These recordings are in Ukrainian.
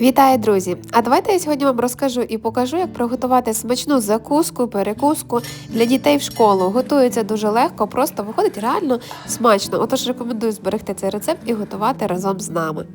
Вітаю, друзі! А давайте я сьогодні вам розкажу і покажу, як приготувати смачну закуску, перекуску для дітей в школу. Готується дуже легко, просто виходить реально смачно. Отож рекомендую зберегти цей рецепт і готувати разом з нами.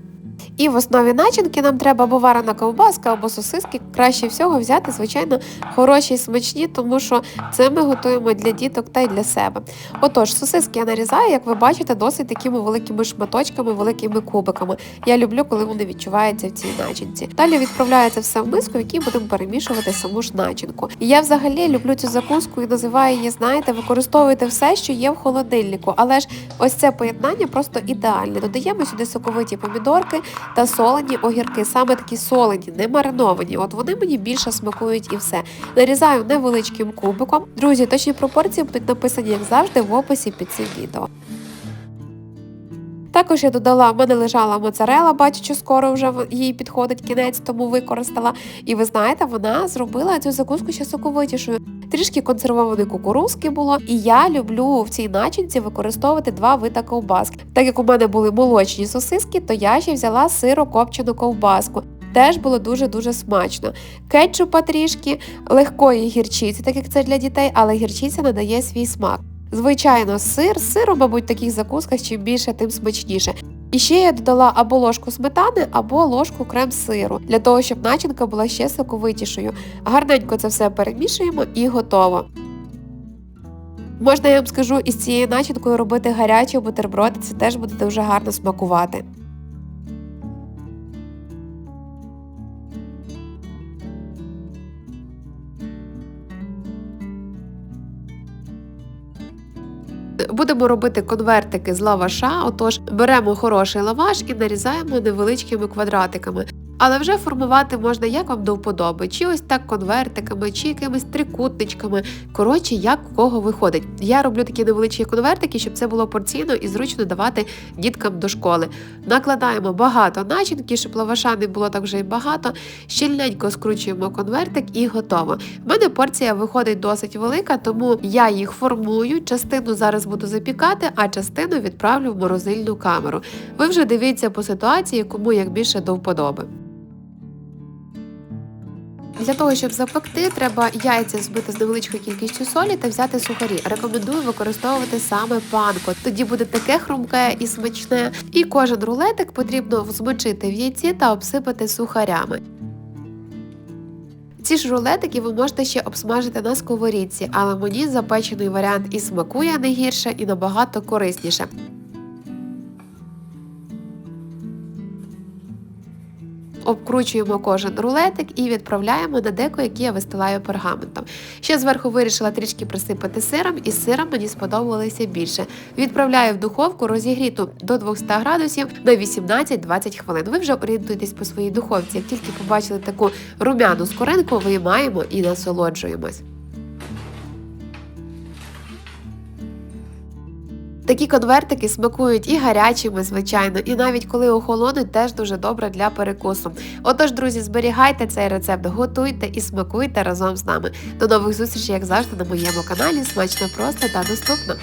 І в основі начинки нам треба або варена ковбаска, або сосиски. Краще всього взяти, звичайно, хороші і смачні, тому що це ми готуємо для діток та й для себе. Отож, сосиски я нарізаю, як ви бачите, досить такими великими шматочками, великими кубиками. Я люблю, коли вони відчуваються в цій начинці. Далі відправляється все в миску, в якій будемо перемішувати саму ж начинку. І я взагалі люблю цю закуску і називаю її, знаєте, використовуйте все, що є в холодильнику. Але ж ось це поєднання просто ідеальне. Додаємо сюди соковиті помідорки та солені огірки, саме такі солені, не мариновані. От вони мені більше смакують і все. Нарізаю невеличким кубиком. Друзі, точні пропорції будуть написані, як завжди, в описі під цим відео. Також я додала, в мене лежала моцарела, бачу, що скоро вже їй підходить кінець, тому використала. І ви знаєте, вона зробила цю закуску ще соковитішою. Трішки консервованої кукурузки було, і я люблю в цій начинці використовувати два вида ковбаски. Так як у мене були молочні сосиски, то я ще взяла сиро-копчену ковбаску. Теж було дуже-дуже смачно. Кетчупа трішки, легкої гірчиці, так як це для дітей, але гірчиця надає свій смак. Звичайно, сир, сиру, мабуть, в таких закусках чим більше, тим смачніше. І ще я додала або ложку сметани, або ложку крем-сиру, для того, щоб начинка була ще соковитішою. Гарненько це все перемішуємо і готово. Можна я вам скажу із цією начинкою робити гарячі бутерброди, це теж буде дуже гарно смакувати. Будемо робити конвертики з лаваша, отож беремо хороший лаваш і нарізаємо невеличкими квадратиками. Але вже формувати можна як вам до вподоби, чи ось так конвертиками, чи якимись трикутничками. Коротше, як у кого виходить. Я роблю такі невеличкі конвертики, щоб це було порційно і зручно давати діткам до школи. Накладаємо багато начинки, щоб лаваша не було так вже й багато. Щільненько скручуємо конвертик і готово. В мене порція виходить досить велика, тому я їх формую. Частину зараз буду запікати, а частину відправлю в морозильну камеру. Ви вже дивіться по ситуації, кому як більше до вподоби. Для того, щоб запекти, треба яйця збити з невеличкою кількістю солі та взяти сухарі. Рекомендую використовувати саме панко. Тоді буде таке хрумке і смачне. І кожен рулетик потрібно змочити в яйці та обсипати сухарями. Ці ж рулетики ви можете ще обсмажити на сковорідці, але мені запечений варіант і смакує не гірше, і набагато корисніше. Обкручуємо кожен рулетик і відправляємо на деко, яке я вистилаю пергаментом. Ще зверху вирішила трішки присипати сиром, і сиром мені сподобалося більше. Відправляю в духовку розігріту до 200 градусів на 18-20 хвилин. Ви вже орієнтуєтесь по своїй духовці. Як тільки побачили таку румяну скоринку, виймаємо і насолоджуємось. Такі конвертики смакують і гарячими, звичайно, і навіть коли охолонуть, теж дуже добре для перекусу. Отож, друзі, зберігайте цей рецепт, готуйте і смакуйте разом з нами. До нових зустрічей, як завжди, на моєму каналі. Смачно просто та доступно.